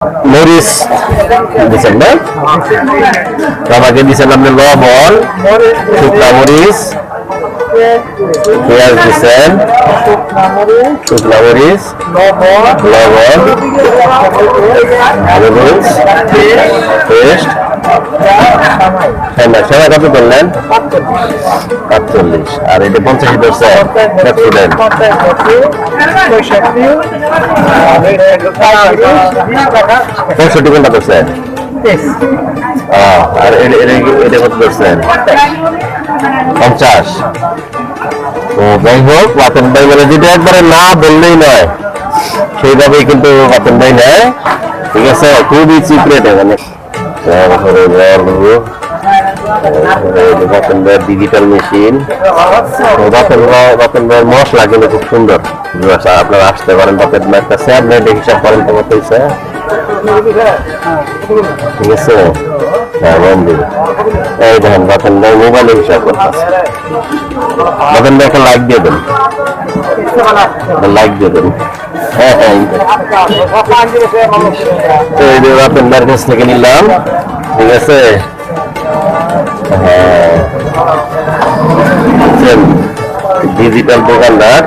মরিচ দিচ্ছেন না আমাকে দিচ্ছেন আপনি লবণ শুকনা মরিচ পেঁয়াজ দিচ্ছেন শুকনা মরিচ লবণ মরিচ, পেস্ট পঞ্চাশ পার্সেন্ট ভাই মানে যেটা একবারে না বললেই নয়, সেইভাবেই কিন্তু ভাই নেয়। ঠিক আছে? খুবই চিপ রেটে মানে। ডিজিটাল মেশিন ভাইয়ের মশলা কিন্তু খুব সুন্দর। আপনারা আসতে পারেন ভাইয়ের কাছে আপনার হিসাব করেন তো ঠিক আছে এই দেখেন ভাই মোবাইলে হিসাব করতেছে ভাই একটা লাইক দিয়ে দেন। লাইক দিয়ে দেন। হ্যাঁ হ্যাঁ এই যে বাতন ভাইয়ের কাছ থেকে নিলাম। ঠিক আছে? হ্যাঁ। ডিজিটাল দোকানদার।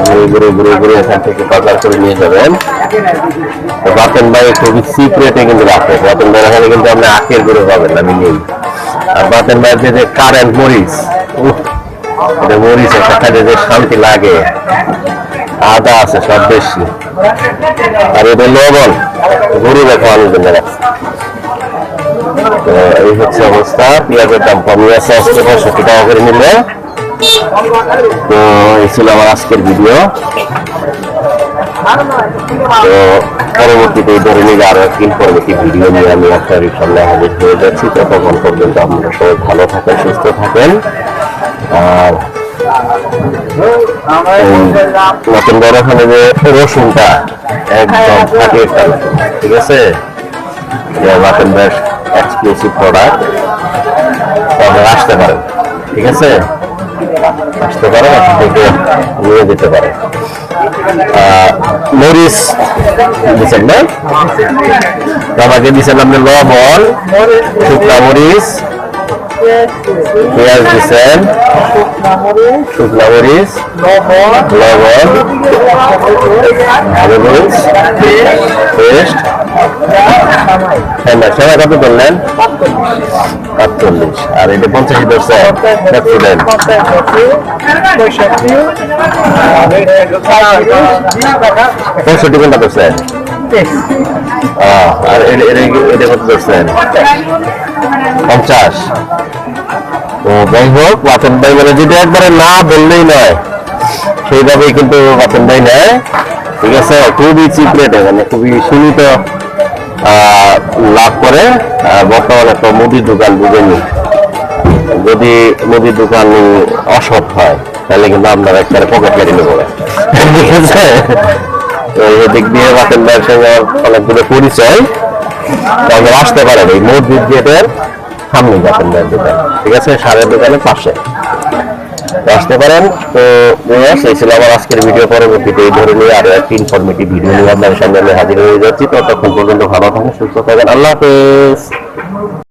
ঘুরে ঘুরে ঘুরে ঘুরে নিয়ে যাবেন তো বাতেন ভাই খুবই সিক্রেটে কিন্তু রাখে বাতেন ভাই এখানে কিন্তু আপনি আখের গুঁড়ো পাবেন আমি নেই আর বাতেন ভাইয়ের যে- কারেন্ট মরিচ মরিচ একটা খাইতে যে শান্তি লাগে আদা আছে, সব বেশি। আর এটা লবণ, গরু খাওয়ানোর জন্য রাখছে তো এই হচ্ছে অবস্থা, পেঁয়াজের দাম কমে। আছে আজকে পঁয়ষট্টি টাকা করে নিলে। তো এই ছিল আমার আজকের ভিডিও। তো পরবর্তীতে এই ধরনের আরও ইনফরমেটিভ ভিডিও নিয়ে আমি আপনার সামনে হাজির হয়ে যাচ্ছি। ততক্ষণ পর্যন্ত আপনারা সবাই ভালো থাকেন, সুস্থ থাকেন। আর নতুন বড় ওখানে যে রসুনটা একদম ফাটিয়ে ফেলে ঠিক আছে? লাটেন বেশ এক্সক্লুসিভ প্রোডাক্ট তবে আসতে পারেন ঠিক আছে? আসতে পারেন এখান থেকে নিয়ে যেতে পারেন মরিচ দিচ্ছেন না? আমাকে দিচ্ছেন আপনি লবণ শুকনা মরিচ। পেঁয়াজ দিচ্ছেন শুকনা মরিচ লবণ মরিচ পেস্ট হ্যাঁ সেবা কত করলেন? আটচল্লিশ আর এটা পঞ্চাশ পার্সেন্ট স্টুডেন্ট পঁয়ষট্টি কোনটা করছেন আর এটা এটা- কত করছেন পঞ্চাশ। তো যাই হোক বাতন ভাই মানে যেটা একবারে না বললেই নয়, সেইভাবেই কিন্তু বাতন ভাই নেয়। ঠিক আছে, খুবই চিপ রেটে মানে খুবই সীমিত লাভ করে। বর্তমানে তো মুদির দোকান বুঝেনি। যদি মুদির দোকান অসৎ হয়, তাহলে কিন্তু আপনারা একটা পকেট কেটে নেব ঠিক আছে? তো এদিক দিয়ে বাতেন ভাইয়ের সঙ্গে অনেকগুলো পরিচয়। তবে আসতে পারেন এই মসজিদ গেটের সামনে ভাইয়ের দোকান ঠিক আছে? সারের দোকানের পাশে। আসতে পারেন। তো এই ছিল আমার আজকের ভিডিও পরবর্তীতে। এই ধরনের আরও একটি ইনফরমেটিভ ভিডিও নিয়ে আপনার সামনে আমি হাজির হয়ে যাচ্ছি। ততক্ষণ পর্যন্ত ভালো থাকেন সুস্থ থাকেন। আল্লাহ হাফেজ।